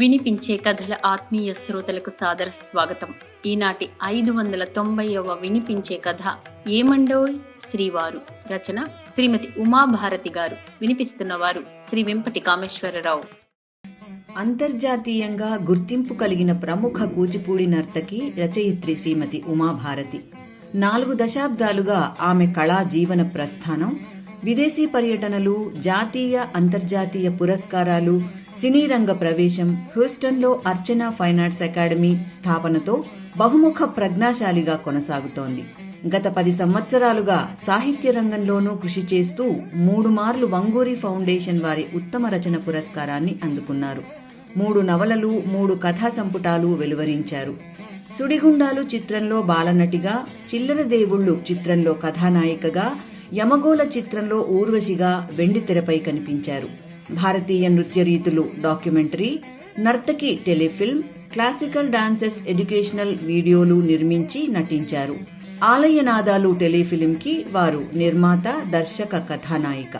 వినిపించే కథల ఆత్మీయ శ్రోతలకు సాదర స్వాగతం. ఈనాటి ఐదు వందల తొంభైవ వినిపించే కథ ఏమండోయ్? శ్రీవారు. రచన శ్రీమతి ఉమాభారతి గారు. వినిపిస్తున్నవారు శ్రీ వెంపటి కామేశ్వరరావు అంతర్జాతీయంగా గుర్తింపు కలిగిన ప్రముఖ కూచిపూడి నర్తకి రచయిత్రి శ్రీమతి ఉమాభారతి. నాలుగు దశాబ్దాలుగా ఆమె కళా జీవన ప్రస్థానం విదేశీ పర్యటనలు జాతీయ అంతర్జాతీయ పురస్కారాలు సినీ రంగ ప్రవేశం హ్యూస్టన్లో అర్చన ఫైన్ ఆర్ట్స్ అకాడమీ స్థాపనతో బహుముఖ ప్రజ్ఞాశాలిగా కొనసాగుతోంది. గత పది సంవత్సరాలుగా సాహిత్య రంగంలోనూ కృషి చేస్తూ మూడు మార్లు వంగూరి ఫౌండేషన్ వారి ఉత్తమ రచన పురస్కారాన్ని అందుకున్నారు. మూడు నవలలు మూడు కథా సంపుటాలు వెలువరించారు. సుడిగుండాలు చిత్రంలో బాలనటిగా చిల్లర దేవుళ్ళు చిత్రంలో కథానాయికగా యమగోళ చిత్రంలో ఊర్వశిగా వెండి తెరపై కనిపించారు. భారతీయ నృత్య రీతులు డాక్యుమెంటరీ నర్తకి టెలిఫిల్మ్ క్లాసికల్ డాన్సెస్ ఎడ్యుకేషనల్ వీడియోలు నిర్మించి నటించారు. ఆలయనాదాలు టెలిఫిలింకి వారు నిర్మాత దర్శక కథానాయిక.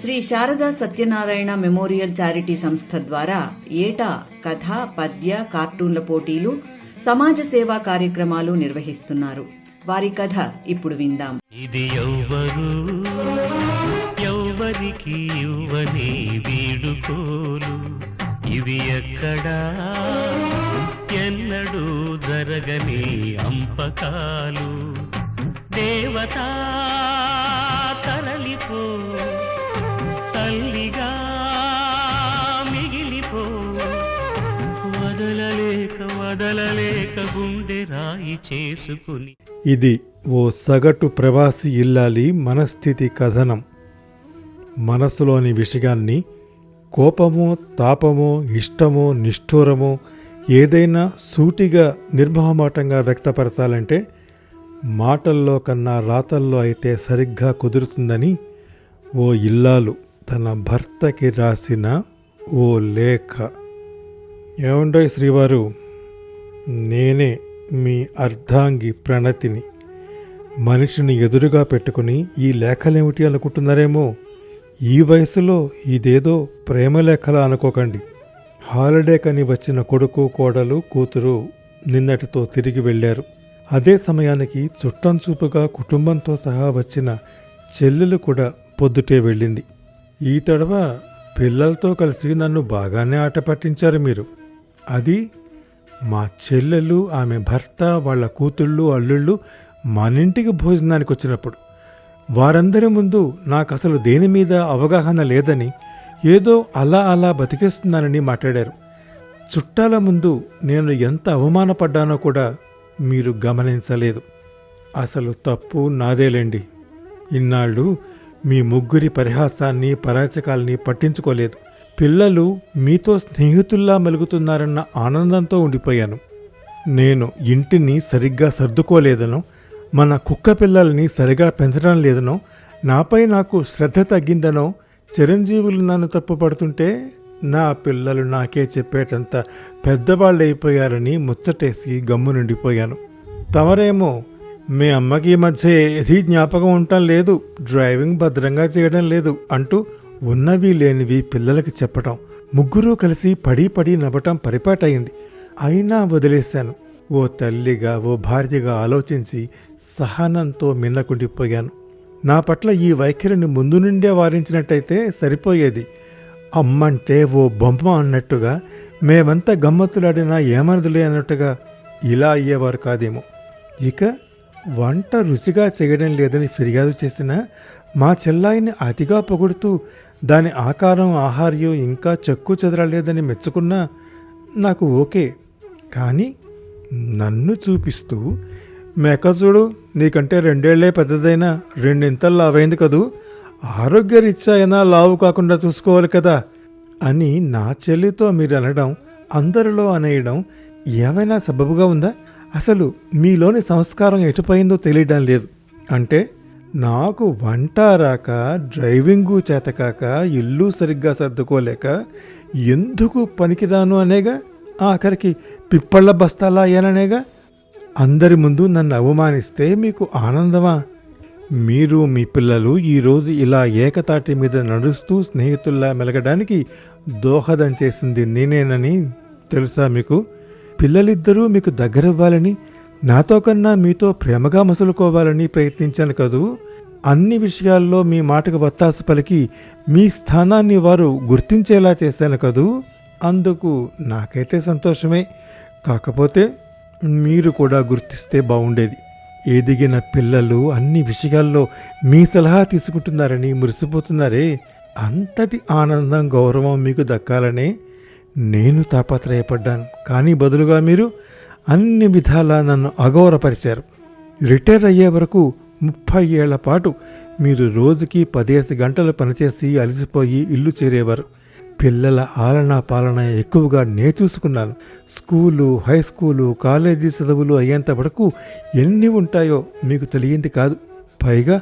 శ్రీ శారదా సత్యనారాయణ మెమోరియల్ చారిటీ సంస్థ ద్వారా ఏటా కథ పద్య కార్టూన్ల పోటీలు సమాజ సేవా కార్యక్రమాలు నిర్వహిస్తున్నారు. వారి కథ ఇప్పుడు విందాం. ఇది తోలు ఇవి ఎక్కడా? ఎన్నడూ జరగని అంపకాలు. దేవతా తరలిపో తల్లిగా మిగిలిపో. వదలలేక వదలలేక గుండె రాయి చేసుకుని. ఇది ఓ సగటు ప్రవాసి ఇల్లాలి మనస్థితి కథనం. మనసులోని విషయాన్ని కోపమో తాపమో ఇష్టమో నిష్ఠూరమో ఏదైనా సూటిగా నిర్మహమాటంగా వ్యక్తపరచాలంటే మాటల్లో కన్నా రాతల్లో అయితే సరిగ్గా కుదురుతుందని ఓ ఇల్లాలు తన భర్తకి రాసిన ఓ లేఖ. ఏమండోయ్ శ్రీవారు? నేనే మీ అర్ధాంగి ప్రణతిని మనిషిని ఎదురుగా పెట్టుకుని ఈ లేఖలేమిటి అనుకుంటున్నారేమో? ఈ వయసులో ఇదేదో ప్రేమలేఖలా అనుకోకండి. హాలిడే కని వచ్చిన కొడుకు కోడలు కూతురు నిన్నటితో తిరిగి వెళ్ళారు. అదే సమయానికి చుట్టం చూపుగా కుటుంబంతో సహా వచ్చిన చెల్లెలు కూడా పొద్దుటే వెళ్ళింది. ఈ తడవ పిల్లలతో కలిసి నన్ను బాగానే ఆట పట్టించారు మీరు. అది మా చెల్లెలు ఆమె భర్త వాళ్ళ కూతుళ్ళు అల్లుళ్ళు మనింటికి భోజనానికి వచ్చినప్పుడు వారందరి ముందు నాకు అసలు దేని మీద అవగాహన లేదని ఏదో అలా అలా బతికేస్తున్నానని మాట్లాడారు. చుట్టాల ముందు నేను ఎంత అవమానపడ్డానో కూడా మీరు గమనించలేదు. అసలు తప్పు నాదేలేండి. ఇన్నాళ్ళు మీ ముగ్గురి పరిహాసాన్ని పరాచకాల్ని పట్టించుకోలేదు. పిల్లలు మీతో స్నేహితుల్లా మెలుగుతున్నారన్న ఆనందంతో ఉండిపోయాను. నేను ఇంటిని సరిగ్గా సర్దుకోలేదను. మన కుక్క పిల్లల్ని సరిగా పెంచడం లేదనో నాపై నాకు శ్రద్ధ తగ్గిందనో చిరంజీవులు నన్ను తప్పుపడుతుంటే నా పిల్లలు నాకే చెప్పేటంత పెద్దవాళ్ళైపోయారని ముచ్చటేసి గమ్ము నిండిపోయాను. తమరేమో మీ అమ్మకి ఈ మధ్య ఏది జ్ఞాపకం ఉండటం లేదు డ్రైవింగ్ భద్రంగా చేయడం లేదు అంటూ ఉన్నవి లేనివి పిల్లలకి చెప్పటం. ముగ్గురూ కలిసి పడి పడి నవ్వటం పరిపాటయింది. అయినా వదిలేశాను. ఓ తల్లిగా ఓ భార్యగా ఆలోచించి సహనంతో మిన్నకుండిపోయాను. నా పట్ల ఈ వైఖరిని ముందు నుండే వారించినట్టయితే సరిపోయేది. అమ్మంటే ఓ బొమ్మ అన్నట్టుగా మేమంతా గమ్మత్తులాడినా ఏమనదులే అన్నట్టుగా ఇలా అయ్యేవారు కాదేమో. ఇక వంట రుచిగా చేయడం లేదని ఫిర్యాదు చేసిన మా చెల్లాయిని అతిగా పొగుడుతూ దాని ఆకారం ఆహార్యం ఇంకా చెక్కు చెదరలేదని మెచ్చుకున్నా నాకు ఓకే. కానీ నన్ను చూపిస్తూ చూడు నీకంటే రెండేళ్ళే పెద్దదైనా రెండింతల్లో అవైంది కదూ. ఆరోగ్యరీత్యా అయినా లావు కాకుండా చూసుకోవాలి కదా అని నా చెల్లితో మీరు అనడం అందరిలో అనేయడం ఏమైనా సబబుగా ఉందా? అసలు మీలోని సంస్కారం ఎటుపోయిందో తెలియడం లేదు. అంటే నాకు వంట రాక డ్రైవింగు చేతకాక ఇల్లు సరిగ్గా సర్దుకోలేక ఎందుకు పనికిరాను అనేగా? ఆఖరికి పిప్పళ్ళ బస్తాలా అయ్యాననేగా అందరి ముందు నన్ను అవమానిస్తే మీకు ఆనందమా? మీరు మీ పిల్లలు ఈరోజు ఇలా ఏకతాటి మీద నడుస్తూ స్నేహితుల్లా మెలగడానికి దోహదం చేసింది నేనేనని తెలుసా మీకు? పిల్లలిద్దరూ మీకు దగ్గరవ్వాలని నాతో కన్నా మీతో ప్రేమగా మసులుకోవాలని ప్రయత్నించాను కదూ? అన్ని విషయాల్లో మీ మాటకు వత్తాసు పలికి మీ స్థానాన్ని వారు గుర్తించేలా చేశాను కదూ? అందుకు నాకైతే సంతోషమే. కాకపోతే మీరు కూడా గుర్తిస్తే బాగుండేది ఎదిగిన పిల్లలు అన్ని విషయాల్లో మీ సలహా తీసుకుంటున్నారని మురిసిపోతున్నారే. అంతటి ఆనందం గౌరవం మీకు దక్కాలనే నేను తాపత్రయపడ్డాను. కానీ బదులుగా మీరు అన్ని విధాలా నన్ను అగౌరవపరిచారు. రిటైర్ అయ్యే వరకు ముప్పై ఏళ్ళ పాటు మీరు రోజుకి పదేసి గంటలు పనిచేసి అలసిపోయి ఇల్లు చేరేవారు. పిల్లల ఆలనా పాలన ఎక్కువగా నే చూసుకున్నాను స్కూలు హై స్కూలు కాలేజీ చదువులు అయ్యేంత వరకు ఎన్ని ఉంటాయో మీకు తెలియంది కాదు. పైగా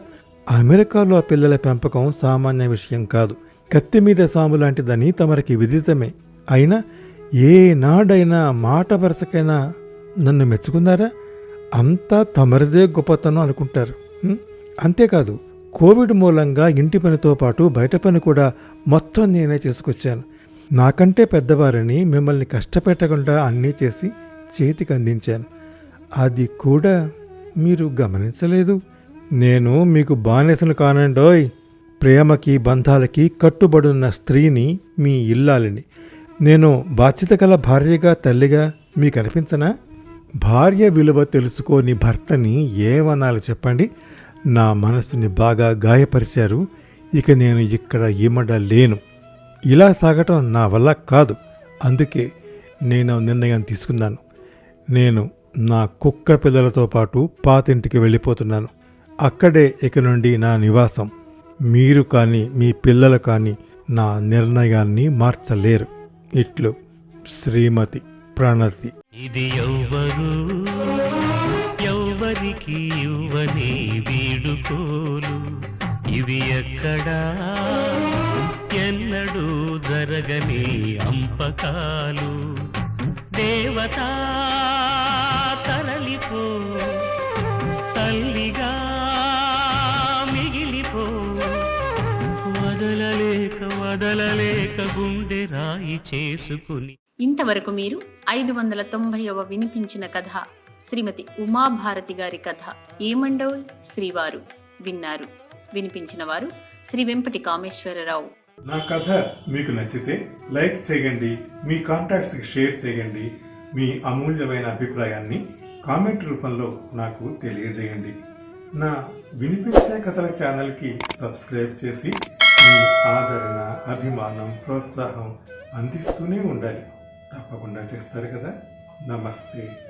అమెరికాలో ఆ పిల్లల పెంపకం సామాన్య విషయం కాదు. కత్తి మీద సాము లాంటిదని తమరికి విదితమే. అయినా ఏ నాడైనా మాట వరుసకైనా నన్ను మెచ్చుకున్నారా? అంతా తమరిదే గొప్పతనం అనుకుంటారు. అంతేకాదు కోవిడ్ మూలంగా ఇంటి పనితో పాటు బయట పని కూడా మొత్తం నేనే చేసుకొచ్చాను. నాకంటే పెద్దవారిని మిమ్మల్ని కష్టపెట్టకుండా అన్నీ చేసి చేతికి అందించాను. అది కూడా మీరు గమనించలేదు. నేను మీకు బానిసను కానండోయ్ ప్రేమకి బంధాలకి కట్టుబడున్న స్త్రీని మీ ఇల్లాలిని. నేను బాధ్యత గల భార్యగా తల్లిగా మీకు అనిపించనా? భార్య విలువ తెలుసుకోని భర్తని ఏమనాలి చెప్పండి? నా మనసుని బాగా గాయపరిచారు. ఇక నేను ఇక్కడ ఇమడ లేను ఇలా సాగటం నా వల్ల కాదు. అందుకే నేను నిర్ణయం తీసుకున్నాను. నేను నా కుక్క పిల్లలతో పాటు పాతింటికి వెళ్ళిపోతున్నాను. అక్కడే ఇక నుండి నా నివాసం. మీరు కానీ మీ పిల్లలు కానీ నా నిర్ణయాన్ని మార్చలేరు. ఇట్లు శ్రీమతి ప్రణతి. ఇది ఎవరు ఎవ్వరికి ఇవ్వని వీడుకోలు. ఇవి ఎక్కడా? ఎన్నడూ జరగని అంపకాలు. దేవతా తరలిపో తల్లిగా మిగిలిపో. వదలలేక వదలలేక గుండె రాయి చేసుకుని. ఇంతవరకు మీరు ఐదు వందల తొంభైవ వినిపించిన కథ శ్రీమతి ఉమాభారతి గారి కథ. ఏమండవు? శ్రీవారు. విన్నారు. వినిపించిన వారు శ్రీ వెంపటి కామేశ్వరరావు. నా కథ మీకు నచ్చితే లైక్ చేయండి మీ కాంటాక్ట్స్కి షేర్ చేయండి మీ అమూల్యమైన అభిప్రాయాన్ని కామెంట్ రూపంలో నాకు తెలియజేయండి. నా వినిపించే కథల ఛానల్కి సబ్స్క్రైబ్ చేసి మీ ఆదరణ అభిమానం ప్రోత్సాహం అందిస్తూనే ఉండాలి. తప్పకుండా చేస్తారు కదా. నమస్తే.